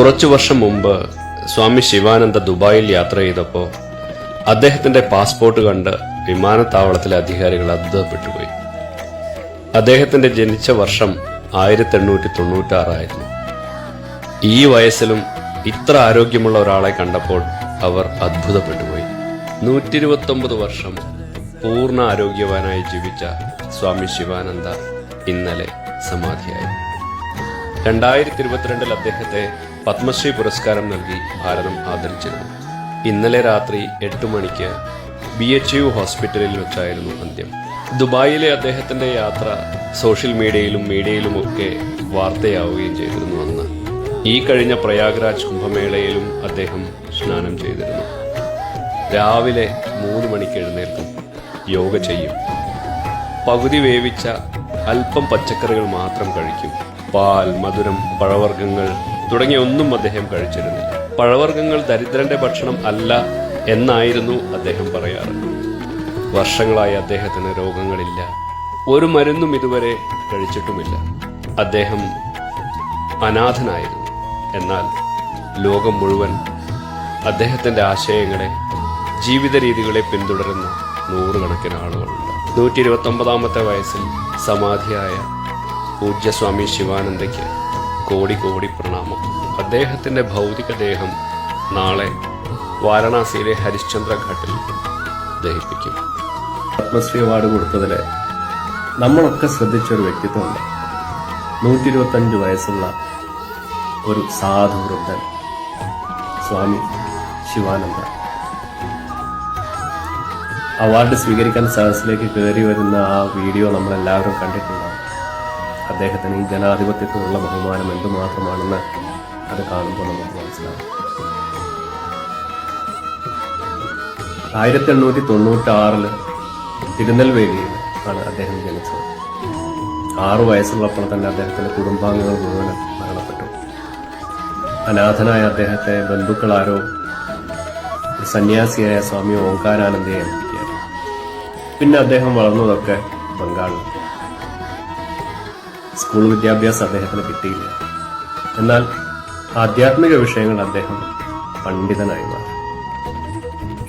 കുറച്ചു വർഷം മുമ്പ് സ്വാമി ശിവാനന്ദ ദുബായിൽ യാത്ര ചെയ്തപ്പോൾ അദ്ദേഹത്തിന്റെ പാസ്പോർട്ട് കണ്ട് വിമാനത്താവളത്തിലെ അധികാരികൾ അത്ഭുതപ്പെട്ടുപോയി. അദ്ദേഹത്തിന്റെ ജനിച്ച വർഷം ആയിരത്തി എണ്ണൂറ്റി തൊണ്ണൂറ്റി ആറായിരുന്നു ഈ വയസ്സിലും ഇത്ര ആരോഗ്യമുള്ള ഒരാളെ കണ്ടപ്പോൾ അവർ അത്ഭുതപ്പെട്ടുപോയി. നൂറ്റി ഇരുപത്തൊമ്പത് വർഷം പൂർണ ആരോഗ്യവാനായി ജീവിച്ച സ്വാമി ശിവാനന്ദ ഇന്നലെ സമാധിയായി. രണ്ടായിരത്തി ഇരുപത്തിരണ്ടിൽ അദ്ദേഹത്തെ പത്മശ്രീ പുരസ്കാരം നൽകി ഭാരതം ആദരിച്ചിരുന്നു. ഇന്നലെ രാത്രി എട്ട് മണിക്ക് ബി എച്ച് യു ഹോസ്പിറ്റലിൽ വെച്ചായിരുന്നു അന്ത്യം. ദുബായിലെ അദ്ദേഹത്തിന്റെ യാത്ര സോഷ്യൽ മീഡിയയിലും മീഡിയയിലുമൊക്കെ വാർത്തയാവുകയും ചെയ്തിരുന്നു അന്ന്. ഈ കഴിഞ്ഞ പ്രയാഗ്രാജ് കുംഭമേളയിലും അദ്ദേഹം സ്നാനം ചെയ്തിരുന്നു. രാവിലെ മൂന്ന് മണിക്ക് എഴുന്നേൽക്കും. യോഗ ചെയ്യും. പകുതി വേവിച്ച അല്പം പച്ചക്കറികൾ മാത്രം കഴിക്കും. പാൽ മധുരം പഴവർഗങ്ങൾ തുടങ്ങിയ ഒന്നും അദ്ദേഹം കഴിച്ചിരുന്നില്ല. പഴവർഗങ്ങൾ ദരിദ്രന്റെ ഭക്ഷണം അല്ല എന്നായിരുന്നു അദ്ദേഹം പറയാറ്. വർഷങ്ങളായി അദ്ദേഹത്തിന് രോഗങ്ങളില്ല. ഒരു മരുന്നും ഇതുവരെ കഴിച്ചിട്ടുമില്ല. അദ്ദേഹം അനാഥനായിരുന്നു. എന്നാൽ ലോകം മുഴുവൻ അദ്ദേഹത്തിന്റെ ആശയങ്ങളെ ജീവിത രീതികളെ പിന്തുടരുന്ന നൂറുകണക്കിന് ആളുകളുണ്ട്. നൂറ്റി ഇരുപത്തി ഒമ്പതാമത്തെ വയസ്സിൽ സമാധിയായ പൂജ്യസ്വാമി ശിവാനന്ദയ്ക്ക് കോടി കോടി പ്രണാമം. അദ്ദേഹത്തിന്റെ ഭൗതികദേഹം നാളെ വാരണാസിയിലെ ഹരിശ്ചന്ദ്ര ഘട്ടിൽ ദഹിപ്പിക്കും. പത്മശ്രീ അവാർഡ് കൊടുത്തതിൽ നമ്മളൊക്കെ ശ്രദ്ധിച്ച ഒരു വ്യക്തിത്വമുണ്ട്. നൂറ്റി ഇരുപത്തഞ്ച് വയസ്സുള്ള ഒരു സാധു വൃദ്ധൻ സ്വാമി ശിവാനന്ദ അവാർഡ് സ്വീകരിക്കാൻ സദസ്സിലേക്ക് കയറി വരുന്ന ആ വീഡിയോ നമ്മളെല്ലാവരും കണ്ടിട്ടുണ്ടാവും. അദ്ദേഹത്തിന് ഈ ജനാധിപത്യത്തിനുള്ള ബഹുമാനം എന്തുമാത്രമാണെന്ന് അത് കാണുമ്പോൾ നമുക്ക് മനസ്സിലാവും ആയിരത്തി എണ്ണൂറ്റി തൊണ്ണൂറ്റി ആറിൽ തിരുനെൽവേലിയിൽ ആണ് അദ്ദേഹം ജനിച്ചത്. ആറു വയസ്സുള്ളപ്പോൾ തന്നെ അദ്ദേഹത്തിന്റെ കുടുംബാംഗങ്ങൾ മുഴുവൻ മരണപ്പെട്ടു. അനാഥനായ അദ്ദേഹത്തെ ബന്ധുക്കളാരോ സന്യാസിയായ സ്വാമി ഏൽപ്പിക്കുകയായിരുന്നു. പിന്നെ അദ്ദേഹം വളർന്നതൊക്കെ ബംഗാളിൽ സ്കൂൾ വിദ്യാഭ്യാസം അദ്ദേഹത്തിന് കിട്ടിയില്ല. എന്നാൽ ആധ്യാത്മിക വിഷയങ്ങൾ അദ്ദേഹം പണ്ഡിതനായി മാറി.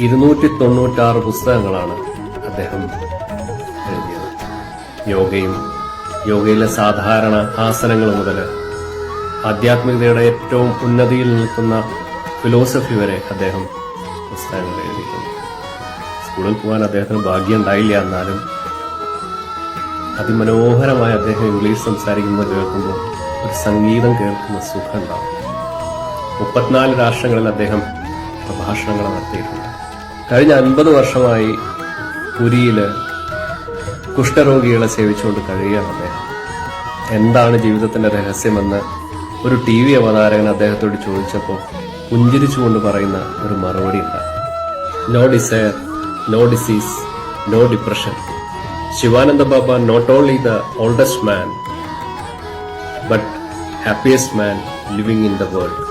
ഇരുന്നൂറ്റി തൊണ്ണൂറ്റാറ് പുസ്തകങ്ങളാണ് അദ്ദേഹം എഴുതിയത്. യോഗയും യോഗയിലെ സാധാരണ ആസനങ്ങൾ മുതൽ ആധ്യാത്മികതയുടെ ഏറ്റവും ഉന്നതിയിൽ നിൽക്കുന്ന ഫിലോസഫി വരെ അദ്ദേഹം പുസ്തകങ്ങൾ എഴുതിയിട്ടുണ്ട്. സ്കൂളിൽ പോകാൻ അദ്ദേഹത്തിന് ഭാഗ്യം ഉണ്ടായില്ല എന്നാലും അതിമനോഹരമായി അദ്ദേഹം ഇംഗ്ലീഷ് സംസാരിക്കുന്നത് കേൾക്കുമ്പോൾ ഒരു സംഗീതം കേൾക്കുന്ന സുഖം ഉണ്ടാവും മുപ്പത്തിനാല് രാഷ്ട്രങ്ങളിൽ അദ്ദേഹം പ്രഭാഷണങ്ങൾ നടത്തിയിട്ടുണ്ട്. കഴിഞ്ഞ അൻപത് വർഷമായി പുരിയിൽ കുഷ്ഠരോഗികളെ സേവിച്ചുകൊണ്ട് കഴിയുകയാണ് അദ്ദേഹം. എന്താണ് ജീവിതത്തിന്റെ രഹസ്യമെന്ന് ഒരു ടി വി അവതാരകൻ അദ്ദേഹത്തോട് ചോദിച്ചപ്പോൾ പുഞ്ചിരിച്ചുകൊണ്ട് പറയുന്ന ഒരു മറുപടി ഉണ്ട് no desire no disease no depression Shivananda Baba not only the oldest man but happiest man living in the world.